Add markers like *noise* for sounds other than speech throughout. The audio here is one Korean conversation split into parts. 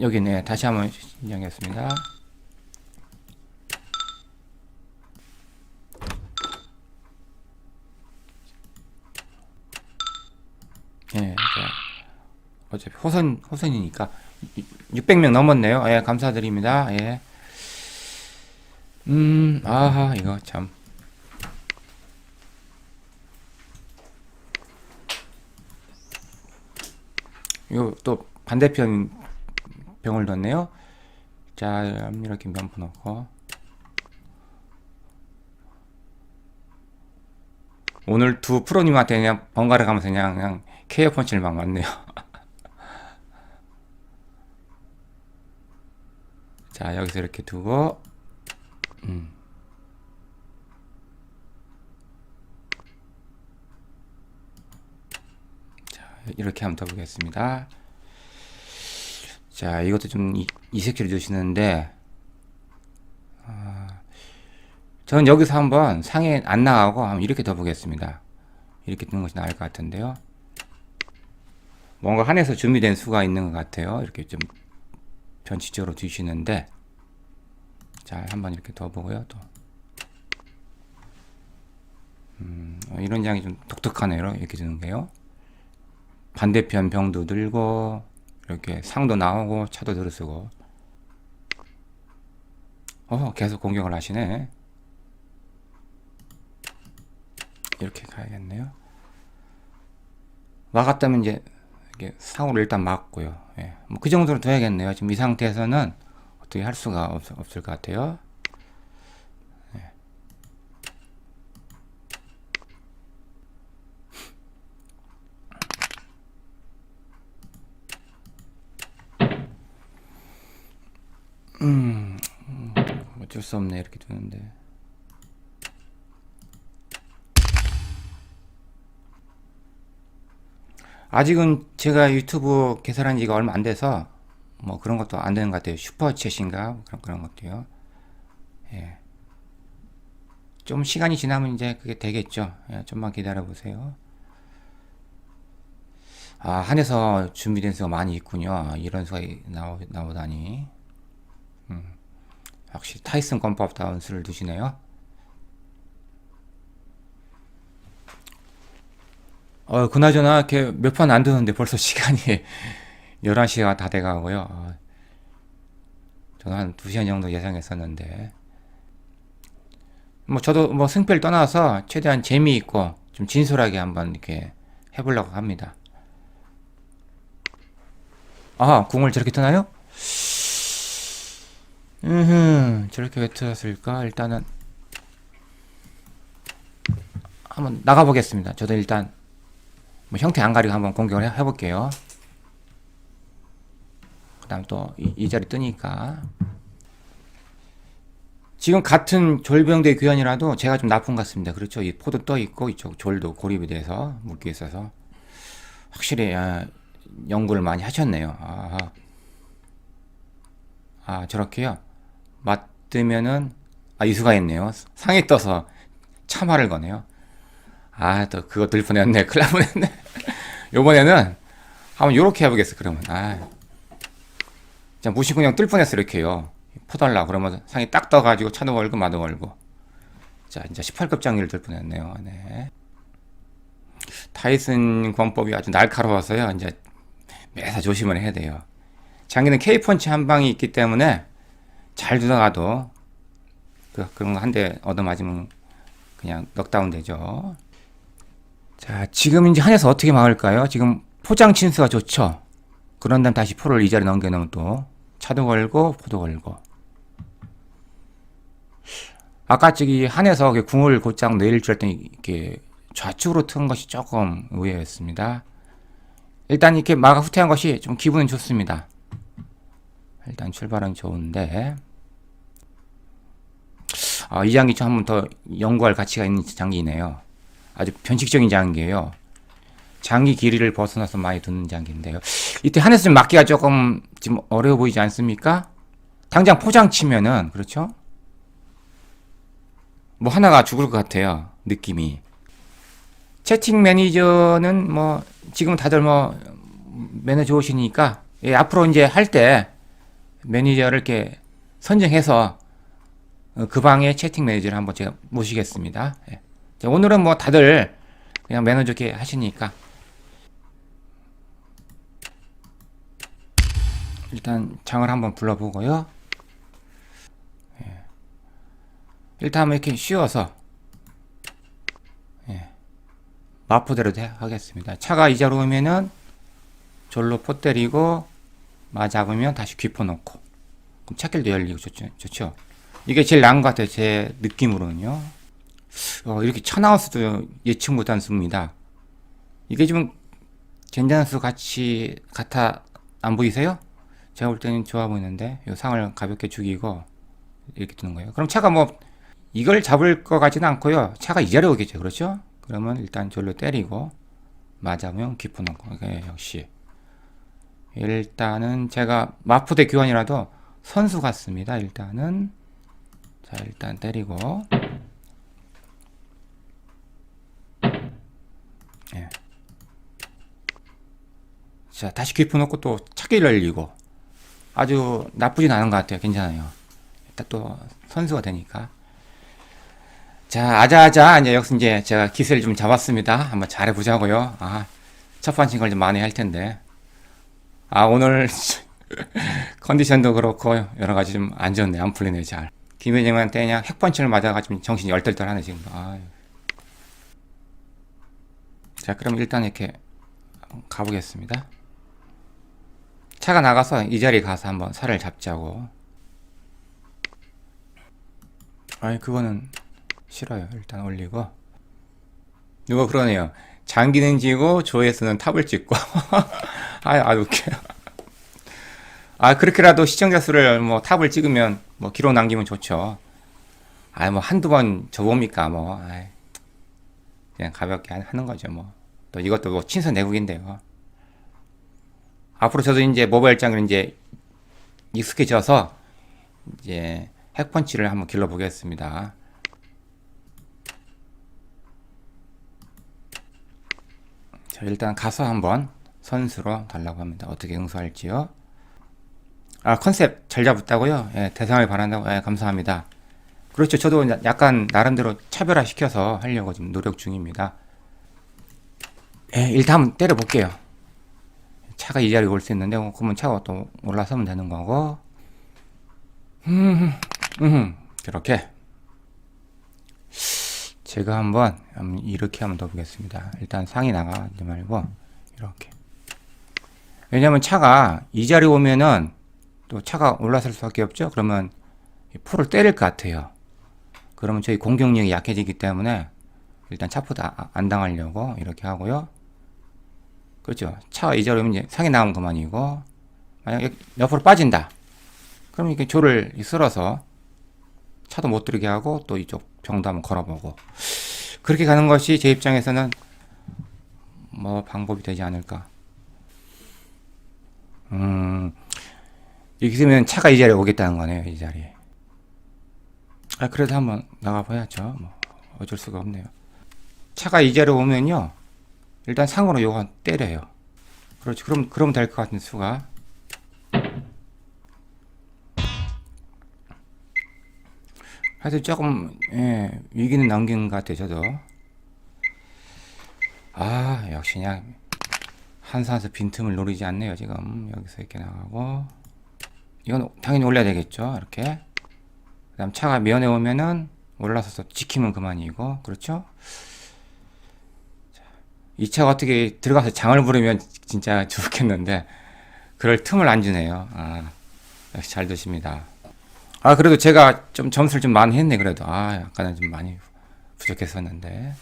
여기 네. 다시 한번 신청했습니다. 예, 자, 어차피 호선, 호선이니까 600명 넘었네요. 예, 감사드립니다. 예. 음, 아하, 이거 참. 이거 또 반대편 병을 넣네요. 자, 이렇게 면포 넣고. 오늘 두 프로님한테 그냥 번갈아 가면서 그냥, 그냥 케어 펀치를 막 맞네요. *laughs* 자, 여기서 이렇게 두고, 음. 자, 이렇게 한번 더 보겠습니다. 자, 이것도 좀 이, 이색지를 주시는데, 아, 저는 여기서 한번 상에 안 나가고 한번 이렇게 더 보겠습니다. 이렇게 뜨는 것이 나을 것 같은데요. 뭔가 한에서 준비된 수가 있는 것 같아요. 이렇게 좀 변칙적으로 두시는데, 자, 한번 이렇게 더 보고요, 또. 음, 어, 이런 장이 좀 독특하네요. 이렇게 드는 게요. 반대편 병도 들고, 이렇게 상도 나오고, 차도 들어쓰고. 어, 계속 공격을 하시네. 이렇게 가야겠네요. 막았다면 이제, 이게 상으로 일단 막고요. 예. 뭐 그 정도로 둬야겠네요. 지금 이 상태에서는 어떻게 할 수가 없, 없을 것 같아요. 예. 음, 음, 어쩔 수 없네 이렇게 두는데. 아직은 제가 유튜브 개설한 지가 얼마 안 돼서 뭐 그런 것도 안 되는 것 같아요. 슈퍼챗인가 그런 그런 것도요. 예. 좀 시간이 지나면 이제 그게 되겠죠. 예, 좀만 기다려 보세요. 아, 한에서 준비된 수가 많이 있군요. 아, 이런 수가 나오, 나오다니. 음, 확실히 타이슨 권법다운 수를 두시네요. 어, 그나저나 이렇게 몇 판 안 드는데 벌써 *laughs* 시간이 11시가 다 돼가고요. 어, 저는 한 2시간 정도 예상했었는데. 뭐 저도 뭐 승패를 떠나서 최대한 재미있고 좀 진솔하게 한번 이렇게 해보려고 합니다. 아, 궁을 저렇게 트나요? 음, 저렇게 왜 트였을까? 일단은 한번 나가보겠습니다. 저도 일단 뭐 형태 안 가리고 한번 공격을 해, 해볼게요. 그 다음 또이 자리 뜨니까 지금 같은 졸병대 귀환이라도 제가 좀 나쁜 것 같습니다. 그렇죠. 이 포도 떠 있고 이쪽 졸도 고립이 돼서 물기 있어서 확실히 아, 연구를 많이 하셨네요. 아, 아 저렇게요. 맞으면은 아 이수가 있네요. 상에 떠서 참화를 거네요. 아 또 그거 들 뻔했네. 큰일 날 뻔했네. *laughs* 요번에는 한번 요렇게 해보겠어 그러면. 아, 자 무시군형 뜰 뻔했어 이렇게요. 퍼달라 그러면 상이 딱 떠가지고 차도 걸고 마도 걸고. 자 이제 18급 장기를 들 뻔했네요. 네. 타이슨 권법이 아주 날카로워서요. 이제 매사 조심을 해야 돼요. 장기는 K펀치 한 방이 있기 때문에 잘 두다가도 그, 그런 거 한 대 얻어맞으면 그냥 넉다운 되죠. 자, 지금 이제 한에서 어떻게 막을까요? 지금 포장 친수가 좋죠. 그런 다음 다시 포를 이 자리 넘겨놓으면 또 차도 걸고 포도 걸고. 아까 저기 한에서 그 궁을 곧장 내릴 줄 알았더니 이렇게 좌측으로 튼 것이 조금 의외였습니다. 일단 이렇게 마가 후퇴한 것이 좀 기분은 좋습니다. 일단 출발은 좋은데 아, 이 장기 좀 한번 더 연구할 가치가 있는 장기네요. 아주 변칙적인 장기예요. 장기 길이를 벗어나서 많이 두는 장기인데요. 이때 한에서 좀 맞기가 조금 지금 어려워 보이지 않습니까? 당장 포장 치면은 그렇죠? 뭐 하나가 죽을 것 같아요. 느낌이. 채팅 매니저는 뭐 지금 다들 뭐 매너 좋으시니까 예, 앞으로 이제 할 때 매니저를 이렇게 선정해서 어, 그 방에 채팅 매니저를 한번 제가 모시겠습니다. 예. 자, 오늘은 뭐 다들 그냥 매너 좋게 하시니까 일단 장을 한번 불러보고요. 예. 일단 이렇게 씌워서 예. 마포대로 돼- 하겠습니다. 차가 이자로 오면은 절로 포 때리고 맞아보면 다시 귀포 놓고 그럼 차길도 열리고 좋죠. 좋죠. 이게 제일 나은 것 같아요. 제 느낌으로는요. 어, 이렇게 천하우스도 예측 못한 수입니다. 이게 좀 괜찮은 수 같이 같아 안 보이세요? 제가 볼 때는 좋아 보이는데 요 상을 가볍게 죽이고 이렇게 두는 거예요. 그럼 차가 뭐 이걸 잡을 것 같지는 않고요. 차가 이 자리에 오겠죠. 그렇죠? 그러면 일단 절로 때리고 맞아보면 깊은 놓고 이게 역시 일단은 제가 마포대 교환이라도 선수 같습니다. 일단은 자 일단 때리고 예. 자 다시 깊은 놓고 또 차게 열리고 아주 나쁘진 않은 것 같아요. 괜찮아요. 일단 또 선수가 되니까. 자, 아자아자, 이제 여기서 이제 제가 기세를 좀 잡았습니다. 한번 잘해보자고요. 아, 첫 번째 걸좀 많이 할 텐데. 아, 오늘 *laughs* 컨디션도 그렇고 여러 가지 좀 안 좋네. 안 풀리네, 잘. 김혜정한테 그냥 핵펀치를 맞아가지고 정신이 열떨떨하네, 지금. 아 자, 그럼 일단 이렇게 가보겠습니다. 차가 나가서 이 자리 가서 한번 살을 잡자고. 아니 그거는 싫어요. 일단 올리고. 누가 그러네요. 장기는 지고 조회수는 탑을 찍고. *laughs* 아유 아주 웃겨요. 아 그렇게라도 시청자 수를 뭐 탑을 찍으면 뭐 기록 남기면 좋죠. 아 뭐 한두 번 줘봅니까 뭐. 아이, 그냥 가볍게 하- 하는 거죠 뭐. 또 이것도 뭐 친선 내국인데요. 앞으로 저도 이제 모바일 장을 이제 익숙해져서 이제 핵펀치를 한번 길러보겠습니다. 자, 일단 가서 한번 선수로 달라고 합니다. 어떻게 응수할지요? 아, 컨셉 잘 잡았다고요? 예, 대상을 바란다고, 예, 감사합니다. 그렇죠. 저도 약간 나름대로 차별화 시켜서 하려고 지금 노력 중입니다. 예, 일단 한번 때려볼게요. 차가 이 자리에 올 수 있는데 어, 그러면 차가 또 올라서면 되는 거고 음, 음, 그렇게 제가 한번 음, 이렇게 한번 더 보겠습니다 일단 상이 나가지 말고 이렇게 왜냐면 차가 이 자리에 오면은 또 차가 올라설 수밖에 없죠 그러면 이 풀을 때릴 것 같아요 그러면 저희 공격력이 약해지기 때문에 일단 차포도 아- 안 당하려고 이렇게 하고요 그렇죠. 차가 이 자리면 이제 상에 나온 그만이고 만약 옆으로 빠진다. 그럼 이렇게 조를 쓸어서 차도 못 들게 하고 또 이쪽 병도 한번 걸어보고 그렇게 가는 것이 제 입장에서는 뭐 방법이 되지 않을까. 음 이렇게 되면 차가 이 자리에 오겠다는 거네요. 이 자리에. 아 그래도 한번 나가봐야죠. 뭐 어쩔 수가 없네요. 차가 이 자리에 오면요. 일단 상으로 요거 때려요. 그렇지. 그럼 그럼 될것 같은 수가. 하여튼 조금 예, 위기는 남긴 것 같아요. 저도. 아 역시 그냥 한산에서 빈틈을 노리지 않네요. 지금 여기서 이렇게 나가고 이건 당연히 올려야 되겠죠. 이렇게. 그 다음 차가 면에 오면은 올라서서 지키면 그만이고 그렇죠. 이 차가 어떻게 들어가서 장을 부르면 진짜 좋겠는데 그럴 틈을 안 주네요. 아, 역시 잘 드십니다. 아 그래도 제가 좀 점수를 좀 많이 했네 그래도 아 약간은 좀 많이 부족했었는데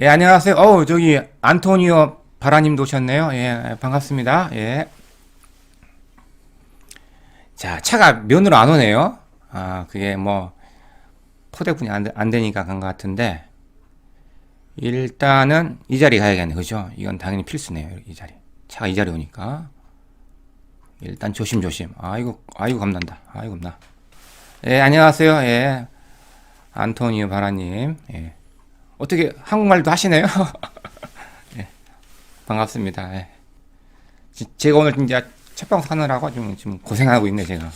예 안녕하세요. 어우 저기 안토니오 바라님도 오셨네요. 예 반갑습니다. 예. 자 차가 면으로 안 오네요. 아 그게 뭐 포대분이 안, 되- 안 되니까 간 것 같은데 일단은 이 자리 가야겠네. 그죠? 이건 당연히 필수네요 이 자리. 차가 이 자리 오니까. 일단 조심조심. 아이고 아이고 겁난다. 아이고 겁나. 예, 안녕하세요. 예. 안토니오 바라님. 예. 어떻게 한국말도 하시네요? *laughs* 예. 반갑습니다. 예. 지- 제가 오늘 진짜 첫방 사느라고 좀 지금 고생하고 있네, 제가.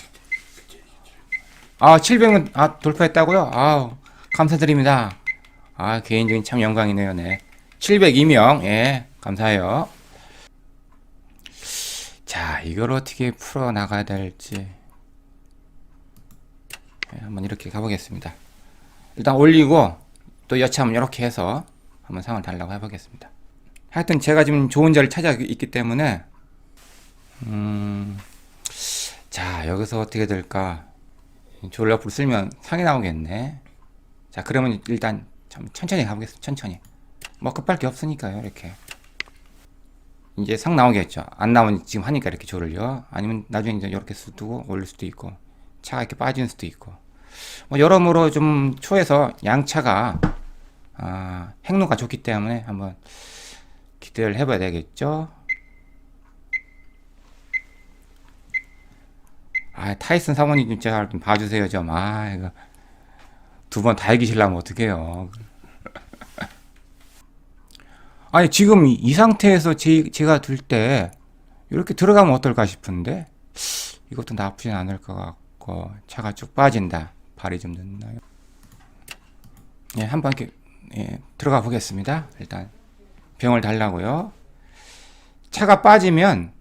아, 700명 아, 돌파했다고요? 아, 감사드립니다. 아, 개인적인 참 영광이네요, 네. 702명, 예, 감사해요. 자, 이걸 어떻게 풀어 나가야 될지. 예, 한번 이렇게 가보겠습니다. 일단 올리고 또 여차하면 이렇게 해서 한번 상을 달라고 해보겠습니다. 하여튼 제가 지금 좋은 자리를 찾아 있기 때문에 음, 자 여기서 어떻게 될까? 졸라풀 쓰면 상이 나오겠네. 자 그러면 일단 좀 천천히 가보겠습니다. 천천히. 뭐 급할 게 없으니까요. 이렇게. 이제 상 나오겠죠. 안 나오면 지금 하니까 이렇게 조를요. 아니면 나중에 이제 이렇게 수두고 올릴 수도 있고 차가 이렇게 빠지는 수도 있고 뭐 여러모로 좀 초에서 양차가 아, 행로가 좋기 때문에 한번 기대를 해봐야 되겠죠. 아 타이슨 사모님 좀 제가 좀 봐주세요 좀. 아 이거 두 번 다 이기시려면 어떡해요. *laughs* 아니 지금 이, 이 상태에서 제, 제가 들 때 이렇게 들어가면 어떨까 싶은데 이것도 나쁘진 않을 것 같고 차가 쭉 빠진다 발이 좀 늦나요? 예 한번 이렇게 예, 들어가 보겠습니다 일단 병을 달라고요 차가 빠지면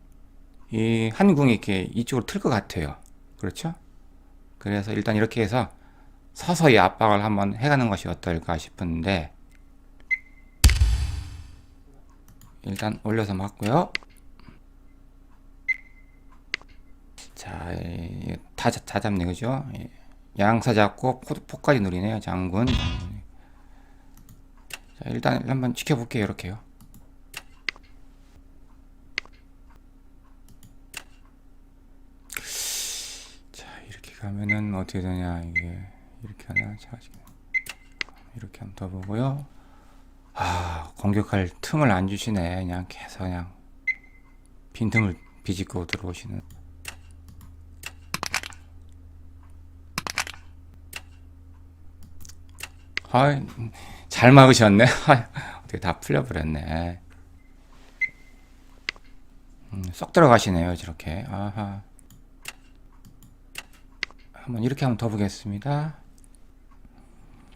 이 한궁이 이렇게 이쪽으로 틀 것 같아요 그렇죠? 그래서 일단 이렇게 해서 서서히 압박을 한번 해가는 것이 어떨까 싶은데 일단 올려서 맞고요. 자, 이- 다, 잡- 다 잡네, 그죠? 예. 양사 잡고 포, 포까지 누리네요, 장군. 자, 일단 한번 지켜볼게요, 이렇게요. 자, 이렇게 가면은 어떻게 되냐, 이게. 이렇게 하나, 자. 이렇게 한번 더 보고요. 아, 공격할 틈을 안 주시네. 그냥 계속 그냥 빈틈을 비집고 들어오시는. 아, 잘 막으셨네. *laughs* 어떻게 다 풀려버렸네. 음, 쏙 들어가시네요, 저렇게. 아하. 한번 이렇게 한번 더 보겠습니다.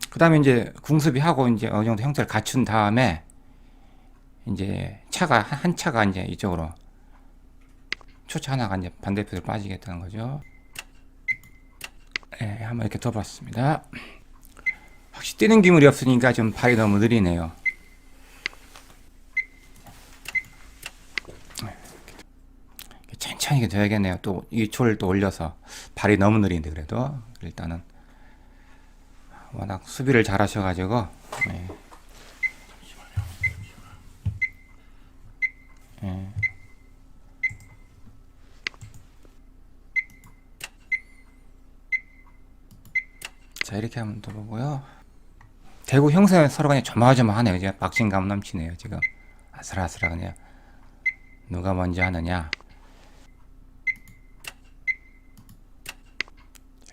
그 다음에 이제 궁수비 하고 이제 어느 정도 형태를 갖춘 다음에 이제 차가 한- 한 차가 이제 이쪽으로 초차 하나가 이제 반대편으로 빠지겠다는 거죠. 예, 한번 이렇게 더 봤습니다. 확실히 뛰는 기물이 없으니까 좀 발이 너무 느리네요. 천천히 돼야겠네요. 또 이 초를 또 올려서 발이 너무 느린데 그래도 일단은 워낙 수비를 잘 하셔가지고 예. 예. 자 이렇게 하면 더 보고요. 대구 형사 서로 그냥 조마조마하네요. 이제 박진감 넘치네요. 지금 아슬아슬하 그냥 누가 먼저 하느냐.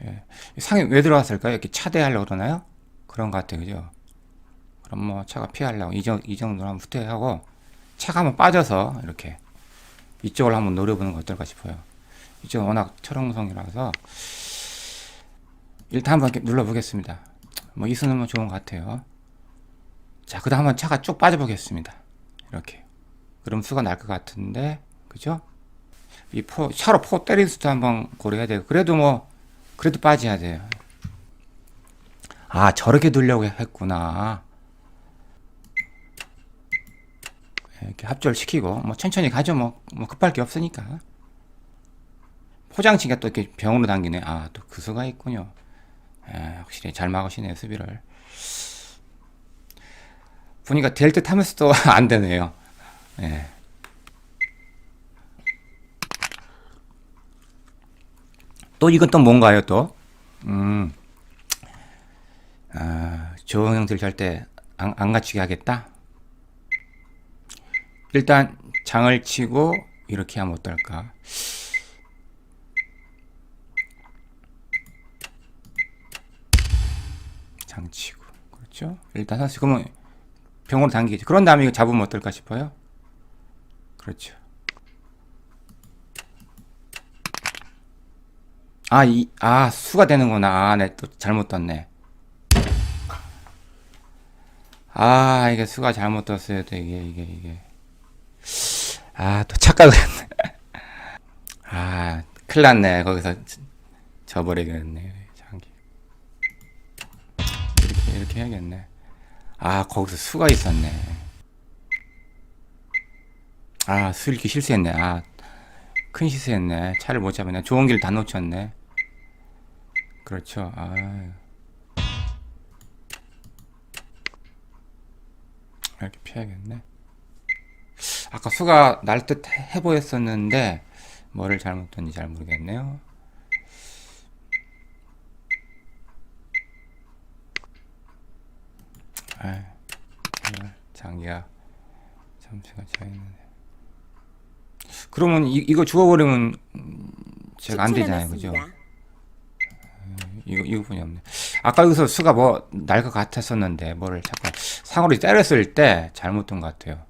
예. 상에 왜 들어왔을까요? 이렇게 차대하려고 그러나요? 그런 것 같아요. 그죠? 그럼 뭐 차가 피하려고 이, 정, 이 정도로 한번 후퇴하고 차가 한번 빠져서 이렇게 이쪽을 한번 노려보는 거 어떨까 싶어요. 이쪽은 워낙 철옹성이라서 일단 한번 이렇게 눌러보겠습니다. 뭐 이수는 뭐 좋은 것 같아요. 자, 그 다음 한번 차가 쭉 빠져보겠습니다. 이렇게. 그럼 수가 날 것 같은데, 그죠? 이 포, 차로 포 때리는 수도 한번 고려해야 되고, 그래도 뭐, 그래도 빠져야 돼요. 아, 저렇게 두려고 했구나. 이렇게 합절시키고, 뭐, 천천히 가죠. 뭐, 뭐 급할 게 없으니까. 포장치가 또 이렇게 병으로 당기네. 아, 또 그 수가 있군요. 에, 확실히 잘 막으시네요, 수비를. 보니까 될 듯 하면서도 *laughs* 안 되네요. 예. 또 이건 또 뭔가요, 또? 음, 아, 좋은 형들 절대 안, 안 갖추게 하겠다? 일단 장을 치고 이렇게 하면 어떨까? 장치고 그렇죠? 일단 그러면 병으로 당기겠죠. 그런 다음에 이거 잡으면 어떨까 싶어요. 그렇죠. 아, 이, 아, 수가 되는구나. 아, 네, 또 잘못 떴네. 아, 이게 수가 잘못 떴어요. 또 이게, 이게, 이게. 아, 또 착각을 했네. *laughs* 아, 큰일 났네. 거기서 지- 져버리겠네. 이렇게, 해야겠네. 아, 거기서 수가 있었네. 아, 수 읽기 실수했네. 아, 큰 실수했네. 차를 못 잡았네. 좋은 길 다 놓쳤네. 그렇죠. 아. 이렇게 피해야겠네. 아까 수가 날 듯 해 보였었는데 뭐를 잘못 뒀는지 잘 모르겠네요. 아, 장기가 점수가 차 있는데. 그러면 이, 이거 주워버리면 음, 제가 안 되잖아요, 그죠? 이거 이거뿐이 없네. 아까 여기서 수가 뭐 날 것 같았었는데 뭐를 자꾸 상으로 때렸을 때 잘못 둔것 같아요.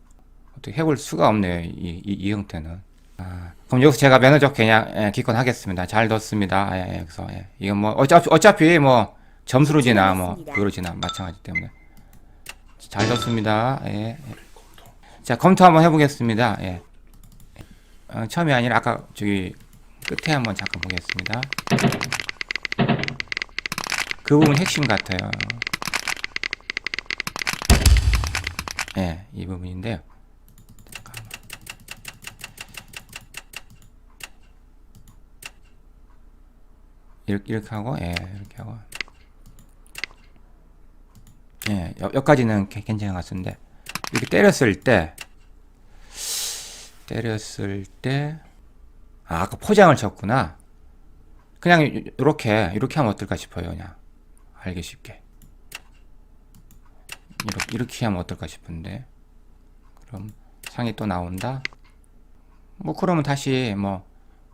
어떻게 해볼 수가 없네요. 이, 이, 이 형태는. 아, 그럼 여기서 제가 면허적 그냥 예, 기권하겠습니다. 잘 뒀습니다. 예, 예, 여기서 예. 이건 뭐 어차피 어차피 뭐 점수로 지나 뭐 맞습니다. 그거로 지나 마찬가지 때문에 잘 뒀습니다. 예. 예. 자 검토 한번 해보겠습니다. 예. 어, 처음이 아니라 아까 저기 끝에 한번 잠깐 보겠습니다. 그 부분 핵심 같아요. 예, 이 부분인데요. 이렇게, 이렇게 하고, 예, 이렇게 하고. 예, 여, 여기까지는 개- 괜찮은 것 같은데, 이렇게 때렸을 때, 때렸을 때, 아, 아까 포장을 쳤구나. 그냥 이렇게, 이렇게 하면 어떨까 싶어요, 그냥. 알기 쉽게. 이렇게, 이렇게 하면 어떨까 싶은데. 그럼 상이 또 나온다. 뭐 그러면 다시 뭐,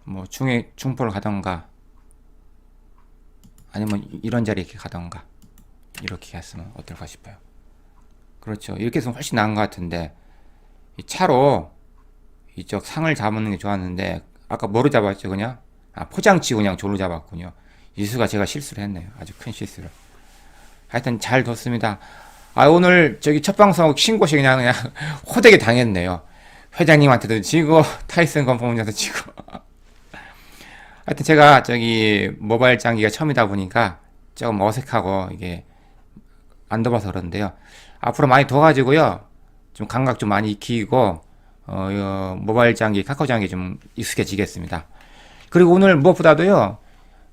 뭐 중에 중포를 가던가 아니면 이- 이런 자리에 가던가 이렇게 했으면 어떨까 싶어요. 그렇죠. 이렇게 해서 훨씬 나은 것 같은데 이 차로 이쪽 상을 잡는 게 좋았는데 아까 뭐로 잡았죠 그냥 아 포장치고 그냥 졸로 잡았군요. 이수가 제가 실수를 했네요. 아주 큰 실수를. 하여튼 잘 뒀습니다. 아 오늘 저기 첫 방송 신고시 그냥 그냥 *laughs* 호되게 당했네요. 회장님한테도 지고 타이슨 건프문한테도 지고. *laughs* 하여튼 제가 저기 모바일 장기가 처음이다 보니까 조금 어색하고 이게 안 둬봐서 그런데요. 앞으로 많이 둬가지고요. 좀 감각 좀 많이 익히고 어, 이 모바일 장기, 카카오 장기 좀 익숙해지겠습니다. 그리고 오늘 무엇보다도요.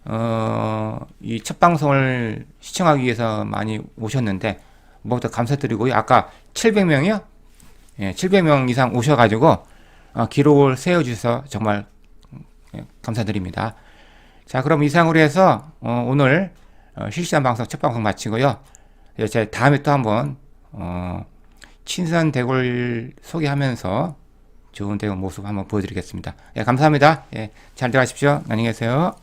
어, 이 첫 방송을 시청하기 위해서 많이 오셨는데 무엇보다 감사드리고요. 아까 700명이요? 예, 700명 이상 오셔가지고 어, 기록을 세워주셔서 정말 예, 감사드립니다. 자, 그럼 이상으로 해서 어, 오늘 어, 실시간 방송 첫 방송 마치고요. 예, 제가 다음에 또 한번 어, 친선 대골 소개하면서 좋은 대골 모습 한번 보여드리겠습니다. 예, 감사합니다. 예, 잘 들어가십시오. 안녕히 계세요.